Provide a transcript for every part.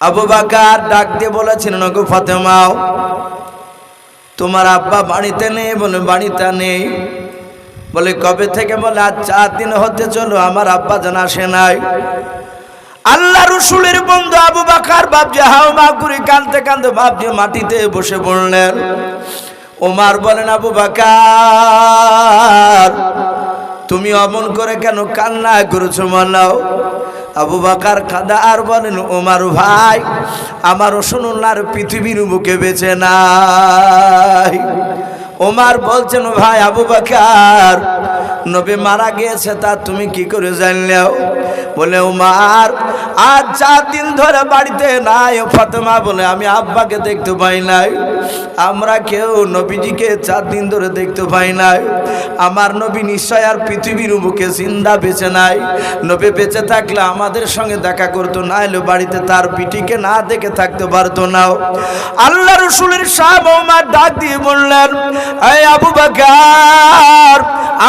আবু বাকার ডাক দিয়ে বলেছেন, নগু ফাতেমাও, তোমার আব্বা বাড়িতে নেই বলে বাড়িতে নেই। বলে, কবে থেকে বলে, আজ চার দিন হতে চলো, আমার আব্বা জানা আসে নাই। আল্লাহ রসুলের বন্ধু আবু বাকার বাপজি হাও মা করে, কাঁদতে কানতে বাপজি মাটিতে বসে পড়লেন। ওমার বলেন, আবু বাকার, তুমি অমন করে কেন কান্না করেছ, মানাও। আবু বাকার, খাদা, আর বলেন ওমার ভাই, আমার রসুল্লাহর পৃথিবীর বুকে বেছে নাই। ওমার বলছেন, ভাই আবু বাকার, নবী মারা গিয়েছে, তা তুমি কি করে জানলেও বলে, উমার আর চার দিন ধরে বাড়িতে নাই ফাতেমা বলে, আমি আব্বাকে দেখতে পাই নাই। আমরা কেউ নবীজিকে চার দিন ধরে দেখতে পাই নাই। আমার নবী নিশ্চয় আর পৃথিবীর বুকে জিন্দা বেঁচে নাই। নবী বেঁচে থাকলে আমাদের সঙ্গে দেখা করতো না এলো বাড়িতে তার পিটিকে না দেখে থাকতে পারতো না। আল্লাহ রসুলের ওমার ডাক দিয়ে বললেন আবু বাকার,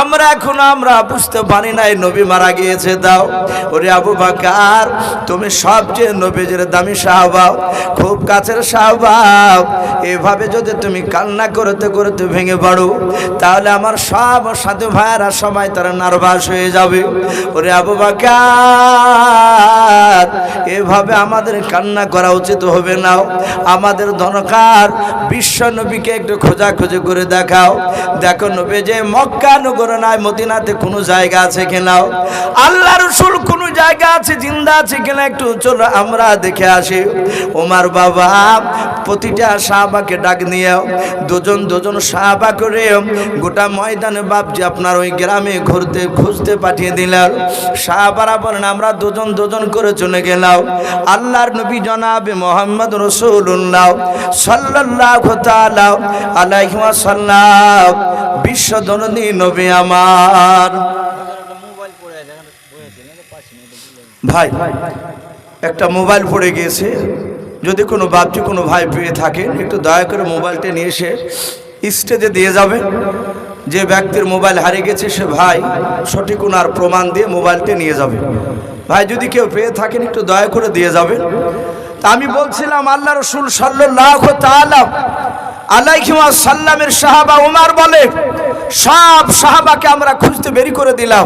আমরা এখন আমরা বুঝতে পারি নাই নবী মারা গিয়েছে, দাও। ওরে আবু বাকার, তুমি সবচেয়ে নবীজের দামি সাহবাও খুব কাছের সাহবাও এভাবে যদি তুমি কান্না করতে করতে ভেঙে পড়ো, তাহলে আমার সব সাধু ভাইয়ারা সবাই তারা নার্ভাস হয়ে যাবে। ওরে আবু বাকার, এভাবে আমাদের কান্না করা উচিত হবে না। আমাদের দরকার বিশ্ব নবীকে একটু খোঁজাখুঁজি করে দেখাও। দেখো নবী যে মক্কা নগর নয় মদিনাতে কোনো জায়গা আছে কিনাও আল্লাহ রসুল কোনো জায়গা আছে, জিন্দা আছে কিনা একটু চলো আমরা দেখে আসি। ওমার বাবা প্রতিটা সাহাবাকে ডাক নিয়ে দুজন দুজন সাহাবা করে গোটা ময়দানে বাপজি আপনার ওই গ্রামে ঘুরতে খুঁজতে পাঠিয়ে দিলেন। সাহাবারা বলেন, আমরা দুজন দুজন করে চলে গেলাম। আল্লাহর নবী জনাবে মোহাম্মদ রসুল্লাহ সাল্লাহ তাআলা আলাইহি ওয়াসাল্লাম, বিশ্ব দনদী নবী আমার। ভাই, একটা মোবাইল পড়ে গিয়েছে। যদি কোনো বাপজি কোনো ভাই পেয়ে থাকেন একটু দয়া করে মোবাইলটা নিয়ে এসে স্টেজে দিয়ে যাবে। যে ব্যক্তির মোবাইল হারিয়ে গেছে, সে ভাই সঠিক ওনার প্রমাণ দিয়ে মোবাইলটা নিয়ে যাবে। ভাই যদি কেউ পেয়ে থাকেন, একটু দয়া করে দিয়ে যাবেন তা আমি বলছিলাম, আল্লাহ রসুল সাল্লাহ আলাইহিমা সাল্লামের সাহাবা উমার বলে, সব সাহাবাকে আমরা খুঁজতে বেরি করে দিলাম।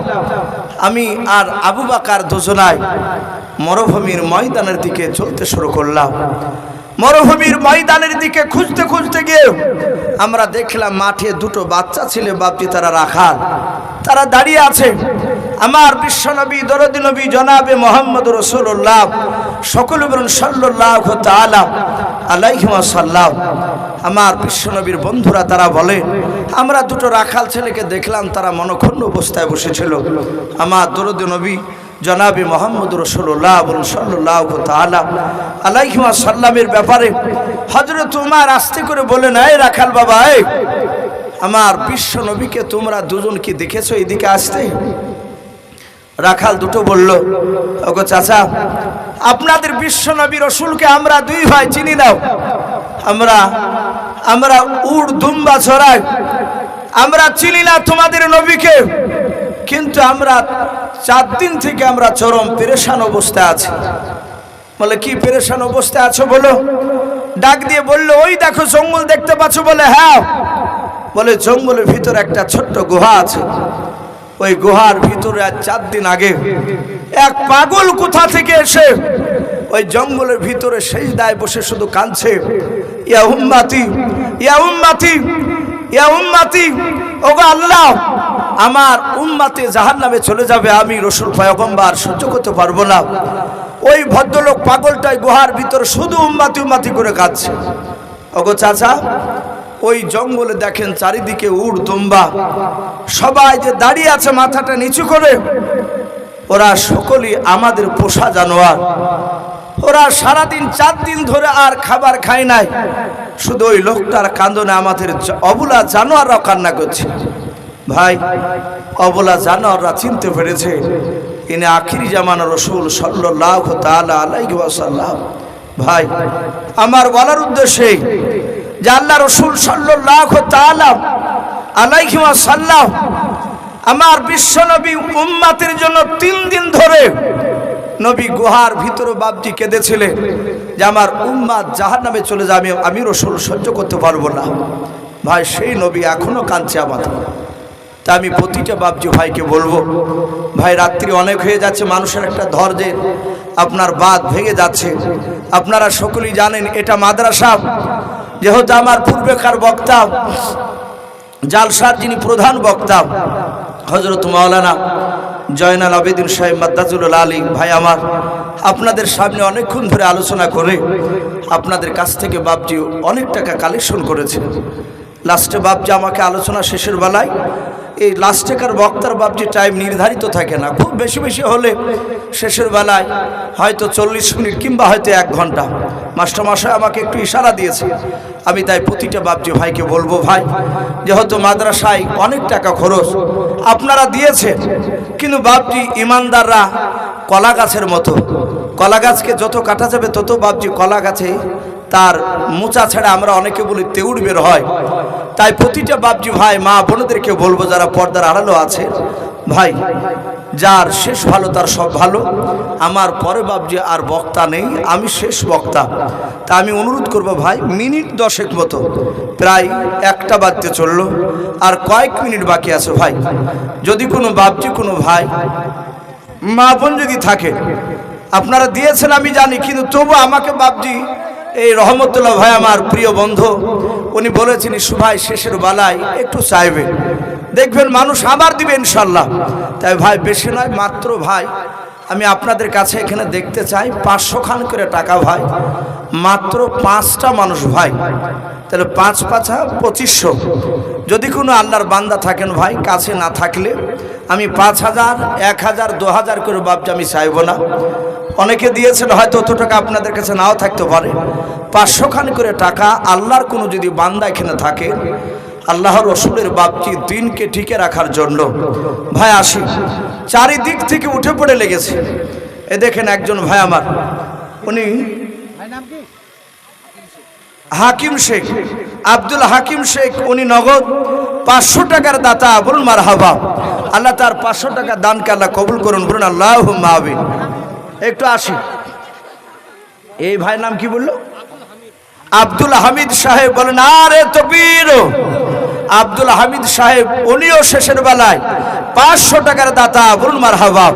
আমি আর আবু বাকার দোজনায় মরুভূমির ময়দানের দিকে চলতে শুরু করলাম। মরুভূমির ময়দানের দিকে খুঁজতে খুঁজতে গিয়ে আমরা দেখলাম মাঠে দুটো বাচ্চা ছেলে, বাপটি তারা রাখাল। তারা দাঁড়িয়ে আছে। আমার বিশ্বনবী দরদি নবী, জনাবে মোহাম্মদ রসুল্লাহ সকল বরুণ সাল্লাহ তালা আলাইহিমা সাল্লাহ আমার বিশ্বনবীর বন্ধুরা তারা বলে, আমরা দুটো রাখাল ছেলেকে দেখলাম, তারা মনক্ষুণ্ণ অবস্থায় বসেছিল। আমার দরদি নবী জনাবি মোহাম্মদ রসুল্লাহ বলুন সাল্লাহ তালা আলাইহিমা সাল্লামের ব্যাপারে হজরত উমার আস্তে করে বলে নাই রাখাল বাবা আমার বিশ্ব নবীকে তোমরা দুজন কি দেখেছ এদিকে আসতে? রাখাল দুটো বলল, ওগো চাচা, আপনাদের বিশ্ব নবী রসুলকে আমরা দুই ভাই চিনি দাও আমরা আমরা উড় দুম্বা ছড়াই, আমরা চিনি না তোমাদের নবীকে, কিন্তু আমরা চার দিন থেকে আমরা চরম পেরেশান অবস্থায় আছি। বলে, কি পেরেশান অবস্থায় আছো বলো? ডাক দিয়ে বলল, ওই দেখো জঙ্গল দেখতে পাচ্ছ? বলে হ্যাঁ। বলে, জঙ্গলের ভিতরে একটা ছোট্ট গুহা আছে। ওই গুহার ভিতরে আজ চার দিন আগে এক পাগল কোথা থেকে এসে ওই জঙ্গলের ভিতরে সেই দায় বসে শুধু কাঁদছে। ইয়া উম্মাতি ইয়া উম্মাতি ইয়া উম্মাতি, ওগো আল্লাহ আমার উম্মাতে জাহান নামে চলে যাবে, আমি রসুল পয়গম্বার, সহ্য করতে পারব না। ওই ভদ্রলোক পাগলটাই গুহার ভিতর শুধু উম্মাতি উম্মাতি করে কাঁদছে। ওগো চাচা, ওই জঙ্গলে দেখেন চারিদিকে উড় দুম্বা সবাই যে দাঁড়িয়ে আছে মাথাটা নিচু করে, ওরা সকলেই আমাদের পোষা জানোয়ার। ওরা সারাদিন চার দিন ধরে আর খাবার খায় নাই। শুধু ওই লোকটার কান্দনে আমাদের অবলা জানোয়াররাও কান্না করছে। ভাই, অবলা জানোয়াররা চিনতে পেরেছে, ইনি আখিরি জামানা রসুল সাল্লাহ তালা আলাইহি ওয়াসাল্লাম। ভাই, আমার বলার উদ্দেশ্যে যে আল্লাহ রসুল সাল্লাহ তালাম আলাইহিমা সাল্লাহ আমার বিশ্বনবী উম্মাতের জন্য তিন দিন ধরে নবী গুহার ভিতরে বাপজি কেঁদেছিলেন যে আমার উম্মাদ জাহার নামে চলে যাবে, আমি রসুল সহ্য করতে পারব না। ভাই, সেই নবী এখনও কাঁদছে আমাদের তা আমি প্রতিটা বাপজি ভাইকে বলব, ভাই, রাত্রি অনেক হয়ে যাচ্ছে, মানুষের একটা ধৈর্যের আপনার বাদ ভেঙে যাচ্ছে। আপনারা সকলেই জানেন, এটা মাদ্রাসা। যেহেতু আমার পূর্বেকার বক্তা, জালসার যিনি প্রধান বক্তা হজরত মাওলানা জয়নাল আবেদিন সাহেব মাদ্দাজুল আলী ভাই আমার, আপনাদের সামনে অনেকক্ষণ ধরে আলোচনা করে আপনাদের কাছ থেকে বাপজি অনেক টাকা কালেকশন করেছে। লাস্টে বাপজি আমাকে আলোচনা শেষের বেলায় এই লাস্টেকার বক্তার বাপজি টাইম নির্ধারিত থাকে না। খুব বেশি বেশি হলে শেষের বেলায় হয়তো চল্লিশ মিনিট কিংবা হয়তো এক ঘণ্টা। মাস্টারমশাই আমাকে একটু ইশারা দিয়েছে। আমি তাই প্রতিটা বাপজি ভাইকে বলব, ভাই, যেহেতু মাদ্রাসায় অনেক টাকা খরচ, আপনারা দিয়েছেন, কিন্তু বাপজি ইমানদাররা কলা গাছের মতো। কলা গাছকে যত কাটা যাবে তত বাপজি কলা গাছে তার মোচা ছাড়া আমরা অনেকে বলি তেউড় বের হয়। তাই প্রতিটা বাপজি ভাই, মা বোনদেরকে বলব যারা পর্দার আড়ালো আছে, ভাই, যার শেষ ভালো তার সব ভালো। আমার পরে বাপজি আর বক্তা নেই, আমি শেষ বক্তা। তা আমি অনুরোধ করব ভাই, মিনিট দশেক মতো, প্রায় একটা বাজতে চলল, আর কয়েক মিনিট বাকি আছে ভাই। যদি কোনো বাপজি, কোনো ভাই, মা বোন যদি থাকে, আপনারা দিয়েছেন আমি জানি, কিন্তু তবু আমাকে বাপজি এই রহমতুল্লাহ ভাই আমার প্রিয় বন্ধু, উনি বলেছেন সুভাই শেষের বেলায় একটু চাইবে। দেখবেন মানুষ আবার দিবে ইনশাল্লাহ। তাই ভাই, বেশি নয়, মাত্র ভাই, আমি আপনাদের কাছে এখানে দেখতে চাই, পাঁচশো খান করে টাকা ভাই, মাত্র পাঁচটা মানুষ ভাই। তাহলে পাঁচ পাঁচা পঁচিশশো। যদি কোনো আল্লাহর বান্দা থাকেন ভাই, কাছে না থাকলে আমি পাঁচ হাজার এক হাজার দু হাজার করে বাপজি আমি চাইব না। অনেকে দিয়েছেন হয়তো অত টাকা আপনাদের কাছে নাও থাকতে পারে। পাঁচশো খান করে টাকা আল্লাহর কোনো যদি বান্দা এখানে থাকে আল্লাহর রসুলের বাপজি দিনকে টিকে রাখার জন্য। ভাই আসি। চারিদিক থেকে উঠে পড়ে লেগেছে। এ দেখেন একজন ভাই আমার উনি হাকিম শেখ আব্দুল হাকিম শেখ উনি নগদ পাঁচশো টাকার দাতা বলুন মার হাবা আল্লাহ তার পাঁচশো টাকা দানকে আল্লাহ কবুল করুন বলুন আল্লাহ মাহবিন একটু আসি। এই ভাইয়ের নাম কি বলল? আব্দুল হামিদ সাহেব বলেন আরে তবির আব্দুল হামিদ সাহেব উনিও শেষের বেলায় পাঁচশো টাকার দাতা বলুন মার হাবা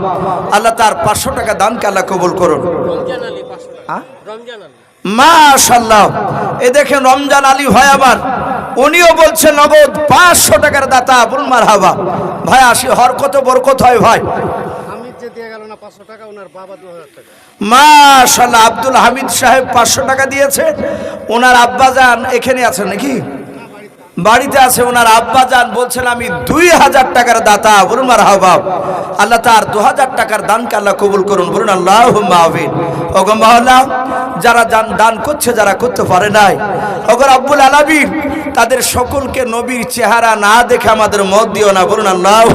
আল্লাহ তার পাঁচশো টাকা দানকে আল্লাহ কবুল করুন। মাশাল্লাহ এ দেখেন রমজান আলী ভাই আমার উনিও বলছে নগদ পাঁচশো টাকার দাতা বলুন মার হাবা ভাই আসি হর কত বরকত হয় ভাই। মাশাল্লাহ আব্দুল হামিদ সাহেব পাঁচশো টাকা দিয়েছে। ওনার আব্বাজান এখানে আছেন নাকি? বাড়িতে আছে ওনার আব্বাজান বলছেন আমি দুই হাজার টাকার দাতা বলুন হাবাব আল্লাহ তার দু হাজার টাকার দানকে আল্লাহ কবুল করুন বলুন আল্লাহ মাহবিন ওগম মাহলা যারা দান দান করছে যারা করতে পারে নাই। ওগর আব্বুল আলাবিন তাদের সকলকে নবীর চেহারা না দেখে আমাদের মত দিও না, বলুন আল্লাহ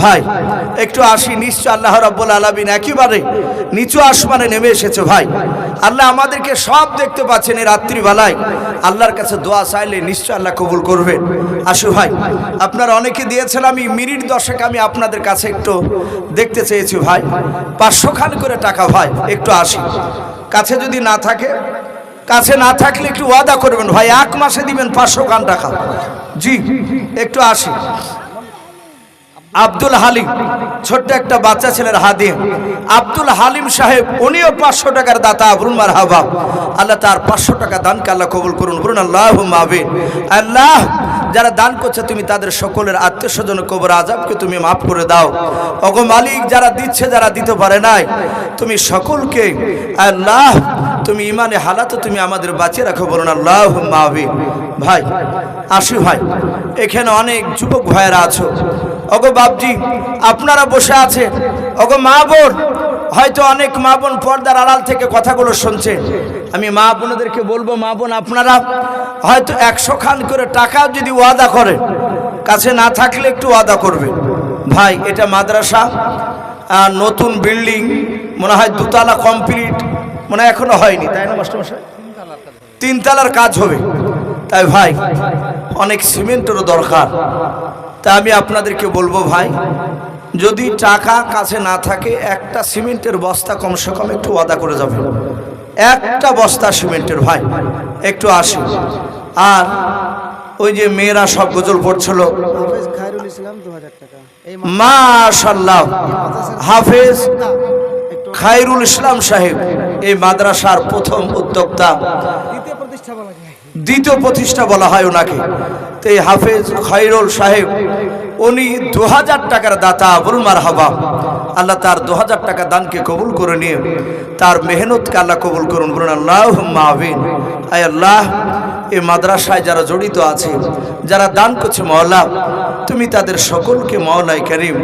ভাই, একটু আসি, নিশ্চয় আল্লাহ রাব্বুল আলামিন একেবারে নিচু আসমানে নেমে এসেছে, ভাই। আল্লাহ আমাদেরকে সব দেখতে পাচ্ছেন এই রাত্রিবেলায়। আল্লাহর কাছে দোয়া চাইলে নিশ্চয় আল্লাহ কবুল করবেন। আসু, ভাই, আপনারা অনেকে দিয়েছেন, আমি মিনিট দশেক আমি আপনাদের কাছে একটু দেখতে চেয়েছি, ভাই। পাঁচশো খান করে টাকা, ভাই, একটু আসি। কাছে যদি না থাকে কাছে না থাকলে একটু ওয়াদা করবেন, ভাই, এক মাসে দিবেন পাঁচশো গান টাকা। জি, একটু আসি। আব্দুল হালিম, ছোট্ট একটা বাচ্চা ছেলের হাতে আব্দুল হালিম সাহেব, উনিও পাঁচশো টাকার দাতা। বলুন মার হাবা আল্লাহ তার পাঁচশো টাকা দানকে আল্লাহ কবুল করুন। বলুন আল্লাহ আল্লাহ যারা দান করছে, তুমি তাদের সকলের আত্মীয় স্বজন কবর আজাবকে তুমি মাফ করে দাও। অগো মালিক, যারা দিচ্ছে, যারা দিতে পারে নাই, তুমি সকলকে আল্লাহ, তুমি ইমানে হালাতে, তুমি আমাদের বাঁচিয়ে রাখো বলুন আল্লাহ মাহবিন ভাই, আসি ভাই, এখানে অনেক যুবক ভাইয়েরা আছো। ওগো বাপজি, আপনারা বসে আছেন। অগো মা বোন, হয়তো অনেক মা বোন পর্দার আড়াল থেকে কথাগুলো শুনছে। আমি মা বোনদেরকে বলব, মা বোন, আপনারা হয়তো একশো খান করে টাকা যদি ওয়াদা করেন কাছে না থাকলে একটু ওয়াদা করবে। ভাই, এটা মাদ্রাসা নতুন বিল্ডিং, মনে হয় দুতলা কমপ্লিট, মনে হয় এখনও হয়নি, তাই না মাস্টারমশাই তিনতলার কাজ হবে। তাই ভাই, অনেক সিমেন্টেরও দরকার। তা আমি আপনাদেরকে বলব ভাই যদি টাকা কাছে না থাকে, একটা সিমেন্টের বস্তা কমসে কম একটু ওয়াদা করে যাবে। একটা বস্তা সিমেন্টের, ভাই, একটু আসি। আর ওই যে মেয়েরা সব গজল পড়ছিল। মাশাল্লাহ হাফেজ খায়রুল ইসলাম সাহেব, এই মাদ্রাসার প্রথম উদ্যোক্তা। দ্বিতীয় প্রতিষ্ঠা বলা হয়। ওনাকে। তো এই হাফেজ খাইরুল সাহেব উনি দু হাজার টাকার দাতা আবুল মার হাবা আল্লাহ তার দু হাজার টাকা দানকে কবুল করে নিয়ে তার মেহনতকে আল্লাহ কবুল করুন, বলুন আল্লাহ মাহবিন আয় আল্লাহ এই মাদ্রাসায় যারা জড়িত আছে, যারা দান করছে মহলা তুমি তাদের সকলকে মহলাই করিম,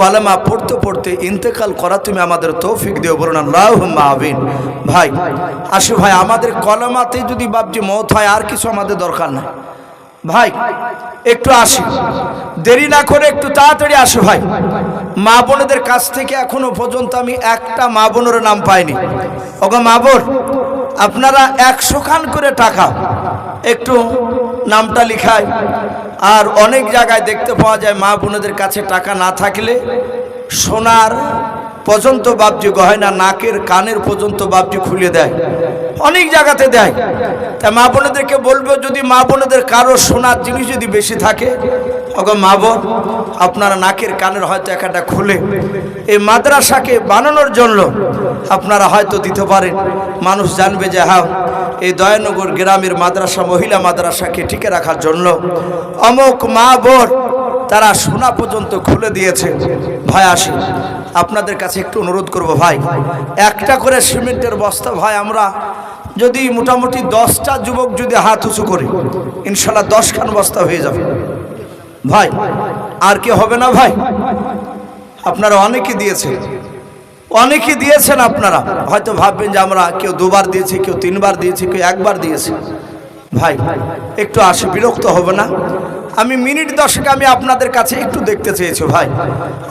কলেমা পড়তে পড়তে ইন্তেকাল করা তুমি আমাদের তৌফিক দিও, বলুন আল্লাহ মাহবিন ভাই, আসু ভাই, আমাদের কলেমাতে যদি বাপজি মত হয়, আর কিছু আমাদের দরকার নাই। ভাই, একটু আসি। দেরি না করে একটু তাড়াতাড়ি আসো ভাই। মা বোনদের কাছ থেকে এখনও পর্যন্ত আমি একটা মা বোনের নাম পাইনি। ওগো মা বোন, আপনারা একশো খান করে টাকা একটু নামটা লিখায় আর অনেক জায়গায় দেখতে পাওয়া যায় মা বোনদের কাছে টাকা না থাকলে সোনার পর্যন্ত বাপজি গয়না নাকের কানের পর্যন্ত বাপজি খুলে দেয়। অনেক জায়গাতে দেয়। তা মা বোনেদেরকে বলব, যদি মা বোনেদের কারও সোনার জিনিস যদি বেশি থাকে, ওগো মা বোন, আপনারা নাকের কানের হয়তো একটা খুলে। এই মাদ্রাসাকে বানানোর জন্য আপনারা হয়তো দিতে পারেন। মানুষ জানবে যে হ্যাঁ এই দয়ানগর গ্রামের মাদ্রাসা, মহিলা মাদ্রাসাকে টিকে রাখার জন্য অমুক মা বোন তারা সোনা পর্যন্ত খুলে দিয়েছে। ভাই আসি, আপনাদের কাছে একটু অনুরোধ করব ভাই। একটা করে সিমেন্টের বস্তা ভাই আমরা যদি মোটামুটি দশটা যুবক যদি হাত উঁচু করি, ইনশাল্লাহ দশখান বস্তা হয়ে যাবে। ভাই, আর কি হবে না ভাই? আপনারা অনেকে দিয়েছে। অনেকে দিয়েছেন আপনারা। হয়তো ভাববেন যে আমরা কেউ দুবার দিয়েছি, কেউ তিনবার দিয়েছি, কেউ একবার দিয়েছি। ভাই একটু আসে বিরক্ত হবে না। আমি মিনিট দশকে আমি আপনাদের কাছে একটু দেখতে চেয়েছি ভাই।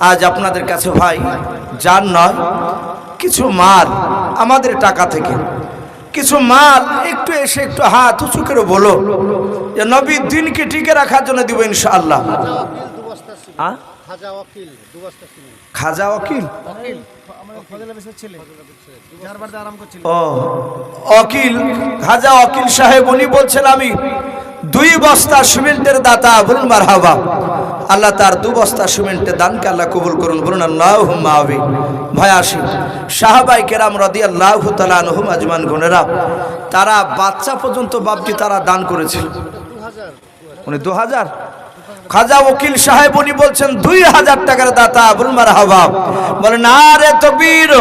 আজ আপনাদের কাছে ভাই যার নয় কিছু মাল আমাদের টাকা থেকে। কিছু মাল একটু এসে একটু হাত উঁচু করে বলো যে নবীর দিনকে টিকে রাখার জন্য দিব ইনশাআল্লাহ। খাজা বস্তা সিমেন্ট খাজা ওকিল অকিল খাজা অকিল সাহেব উনি বলছেন আমি দুই বস্তা সিমেন্টের দাতা বলুন মার হাবা আল্লাহ তার দু বস্তা সিমেন্টের দানকে আল্লাহ কবুল করুন বলুন আল্লাহ আবি ভাই আসি। সাহাবাই কেরাম রদি আল্লাহ তালুম আজমান গুনেরা তারা বাচ্চা পর্যন্ত বাপজি তারা দান করেছিল। উনি দু হাজার খাজা উকিল সাহেব, উনি বলছেন, দুই হাজার টাকার দাতা বুলমার হাবাব বলে, না রে তো বীর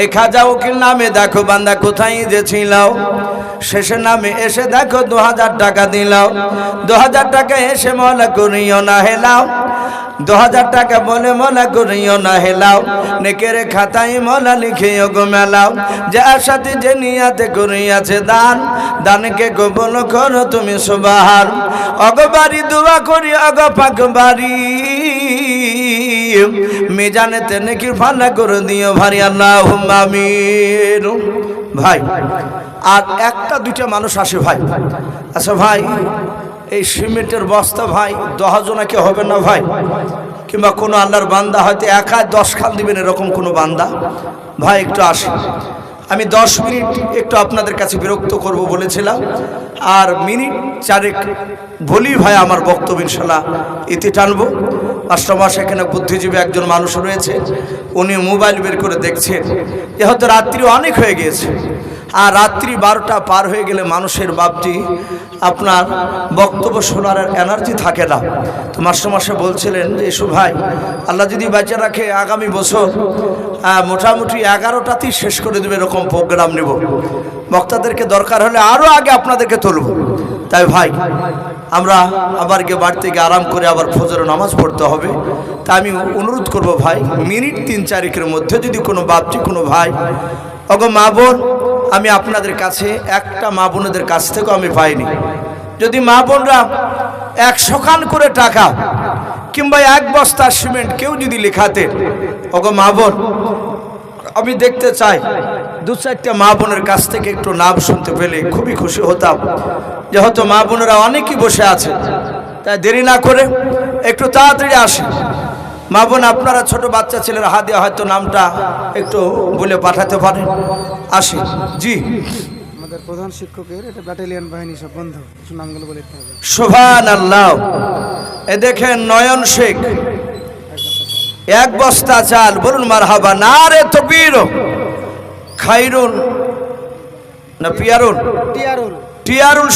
এই খাজা উকিল নামে দেখো বান্দা কোথায় যে ছিলাও। শেষে নামে এসে দেখো দু হাজার টাকা দিলাও। দু হাজার টাকা এসে মলা করিও না, হেলাও। দু হাজার টাকা বলে মলা করিও না, হেলাও। নেকের খাতায় মলা লিখিও গো মেলাও। যে আশাতে যে নিয়াতে করিয়াছে দান, দানকে গোপন করো তুমি সুবাহার। অগবারি দোয়া করি, অগ পাক বাড়ি। মেজানেতে নাকি ফালা করে দিও ভারি আল্লাহ আমির ভাই, আর একটা দুইটা মানুষ আসে ভাই। আচ্ছা ভাই এই সিমেন্টের বস্তা ভাই দহজনাকে হবে না ভাই? কিংবা কোনো আল্লাহর বান্দা হয়তো একাই দশ খান দিবেন এরকম কোনো বান্দা? ভাই, একটু আসে। আমি দশ মিনিট একটু আপনাদের কাছে বিরক্ত করব বলেছিলাম। আর মিনিট চারেক বলি ভাই আমার বক্তব্য ইনশাল্লাহ ইতি টানব। মাস্টার মাস এখানে বুদ্ধিজীবী একজন মানুষ রয়েছে। উনি মোবাইল বের করে দেখছেন। এ হয়তো রাত্রি অনেক হয়ে গিয়েছে। আর রাত্রি বারোটা পার হয়ে গেলে মানুষের বাপটি আপনার বক্তব্য শোনার এনার্জি থাকে না। তো মাস্টারমাসে বলছিলেন যে, এসো ভাই, আল্লাহ যদি বাচ্চা রাখে আগামী বছর মোটামুটি এগারোটাতেই শেষ করে দেবে এরকম প্রোগ্রাম নেব। বক্তাদেরকে দরকার হলে আরও আগে আপনাদেরকে তুলব। তাই ভাই, আমরা আবার গিয়ে বাড়িতে গিয়ে আরাম করে আবার ফজরের নামাজ পড়তে হবে। তা আমি অনুরোধ করব ভাই, মিনিট তিন চারিকের মধ্যে যদি কোনো বাপটি কোনো ভাই অগো মা বোন, আমি আপনাদের কাছে, একটা মা বোনদের কাছ থেকেও আমি পাইনি। যদি মা বোনরা একশো খান করে টাকা কিংবা এক বস্তা সিমেন্ট কেউ যদি লেখাতে ওগো মা বোন, আমি দেখতে চাই দু চারটা মা বোনের কাছ থেকে একটু নাম শুনতে পেলে খুবই খুশি হতাম। যে হয়তো মা বোনেরা অনেকেই বসে আছে, তাই দেরি না করে একটু তাড়াতাড়ি আসে। মা বোন আপনারা ছোট বাচ্চা ছেলের হাত দিয়ে হয়তো নামটা একটু বলে পাঠাতে পারেন। আসি। জি। আমাদের প্রধান শিক্ষকের এটা ব্যাটালিয়ন বাহিনী সব বন্ধু কিছু নামগুলো বলে আল্লাহ এ দেখেন নয়ন শেখ। এক বস্তা চাল বলুন মার হাবা না রে তো বীর খাইরুন না টিয়ারুল।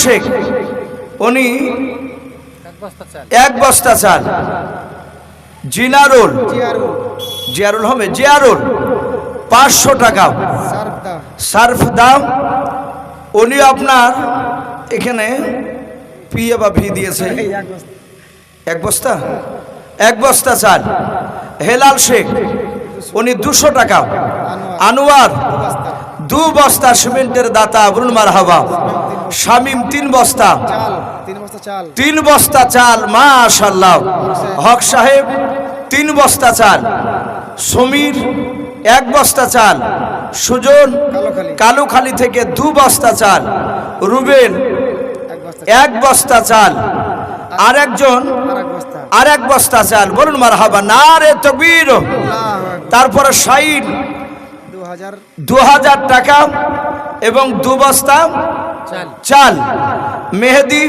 শেখ। উনি এক বস্তা চাল। জিনারুল। জিয়ারুল। হবে জিয়ারুল। পাঁচশো টাকা। সার্ফ দাম। উনি আপনার এখানে পিএ বা ভি দিয়েছে। এক বস্তা। এক বস্তা? চাল। হেলাল শেখ উনি দুশো টাকা। আনোয়ার। দু বস্তা। সিমেন্টের দাতা বলুন মার হাবা শামিম তিন বস্তা। তিন বস্তা চাল চাল মাশাল্লাহ হক সাহেব তিন বস্তা চাল। সমীর এক বস্তা চাল। সুজন কালুখালি। থেকে দু বস্তা চাল। রুবেন এক বস্তা চাল। আর একজন আর এক বস্তা। চাল। বলুন মার হাবা না রে তকবীর তারপরে সাইড দু হাজার টাকা এবং দু বস্তা চাল। মেহেদি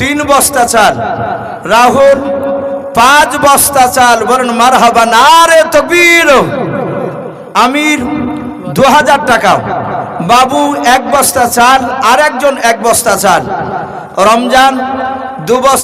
তিন বস্তা চাল। রাহুল, পাঁচ বস্তা চাল বলেন মার হাবা না রে তকবীর। আমির দু হাজার টাকা। বাবু, এক বস্তা চাল আর একজন এক বস্তা চাল। রমজান, দু বস্তা